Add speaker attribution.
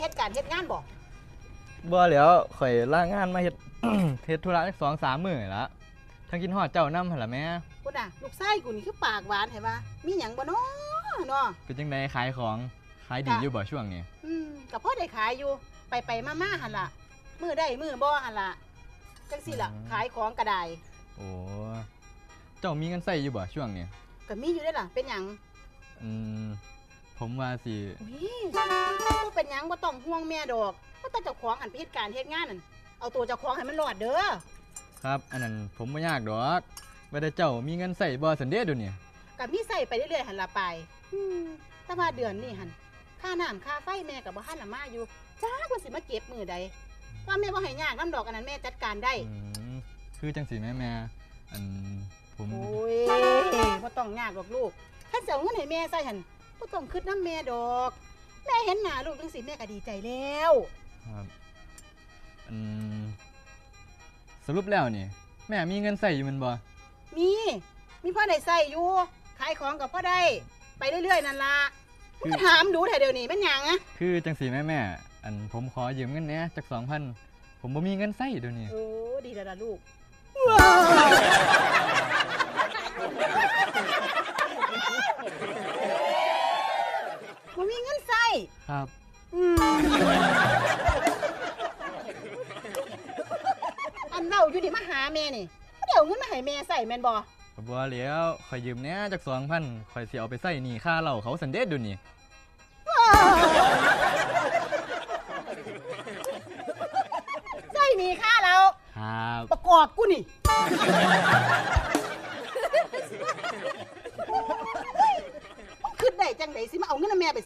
Speaker 1: เฮ็ดการเฮ็ดงานบ่
Speaker 2: บ่แล้วข่อยลางานมาเฮ็ด เฮ็ดธุระสักสองสามมื้อละทั้งกินฮอดเจ้านำหั่นล่ะแม่
Speaker 1: พุ่นน่ะลูกชายกูนี่คือปากหวานเห็นปะมีหยังบ่น้อเนาะ
Speaker 2: เป็นจังไดขายของขายดี
Speaker 1: จ้ะ
Speaker 2: อยู่บ่ช่วงนี้
Speaker 1: อืมก็พอได้ขายอยู่ไปไปมามาหั่นล่ะมือได้มือบ่หั่นล่ะจังซี่ล่ะขายของก็ได้
Speaker 2: โอ้เจ้ามีเงินใส่อยู่บ่ช่วงนี้
Speaker 1: ก็มีอยู่ได้อล่ะเป็นหยัง
Speaker 2: อืม ผมว่าสิ
Speaker 1: อุ้ยบ่เป็นหยังบ่ต้องห่วงแม่ดอกบ่ต้องเจ้าของหันไปเฮ็ดการเฮ็ดงานนั่นเอาตัวเจ้าของให้มันรอดเด้อ
Speaker 2: ครับ อันนั้นผมบ่ยากดอกว่าแต่เจ้ามีเงินใส่บ่สันเด้เดี๋ยวนี้
Speaker 1: ก็มีใส่ไปเรื่อยๆหันละไปอืมแต่ว่าเดือนนี้หันค่าน้ำค่าไฟแม่กับบ่หันละมาอยู่จ้าว่าสิมาเก็บมือใดว่าแม่บ่ให้ยากน้ำดอกอันนั้นแม่จัดการได้
Speaker 2: อืมคือจังสิแม่แม่อันผม
Speaker 1: โอ้ยบ่ต้องยากหรอกลูกถ้าจะเอาเงินให้แม่ใส่หัน บ่ต้องคิดน้ำแม่ดอก แม่เห็นหน้าลูกจังสิแม่ก็ดีใจแล้ว
Speaker 2: ครับอืมสรุปแล้วนี่ แม่มีเงินใส่อยู่แมันบ่
Speaker 1: มี มีพ่อได้ใส่อยู่ ขายของกับพ่อได้ ไปเรื่อยๆนั่นล่ะมึงก็ถามดูแต่เดี๋ยวนี้เป็นหยังอะ
Speaker 2: คือจังสีแม่แม่อันผมขอยืมเงินแหน่จักสองพันผมบ่มีเงินใส่เดี๋ยวนี้
Speaker 1: โอ้ดีแล้วล่ะลูก มันมีเงินใส่
Speaker 2: ครับ
Speaker 1: อืมอันเราอยู่นี่มาหาแม่นี่เดี๋ยวเงินมาให้แม่ใส่แม่นบ่
Speaker 2: ก็บ่แล้วขอยยืมแหน่จักสองพันขอยสิเอาไปใส่หนี้ค่าเหล้าเขาสันเด็ดเดี๋ยวนี้
Speaker 1: ใส่หนี่ค่าเรา
Speaker 2: ครับ
Speaker 1: ประกอบกูนี่มึงคิดได้จังไดสิมาเอาเงินให้แม่ไป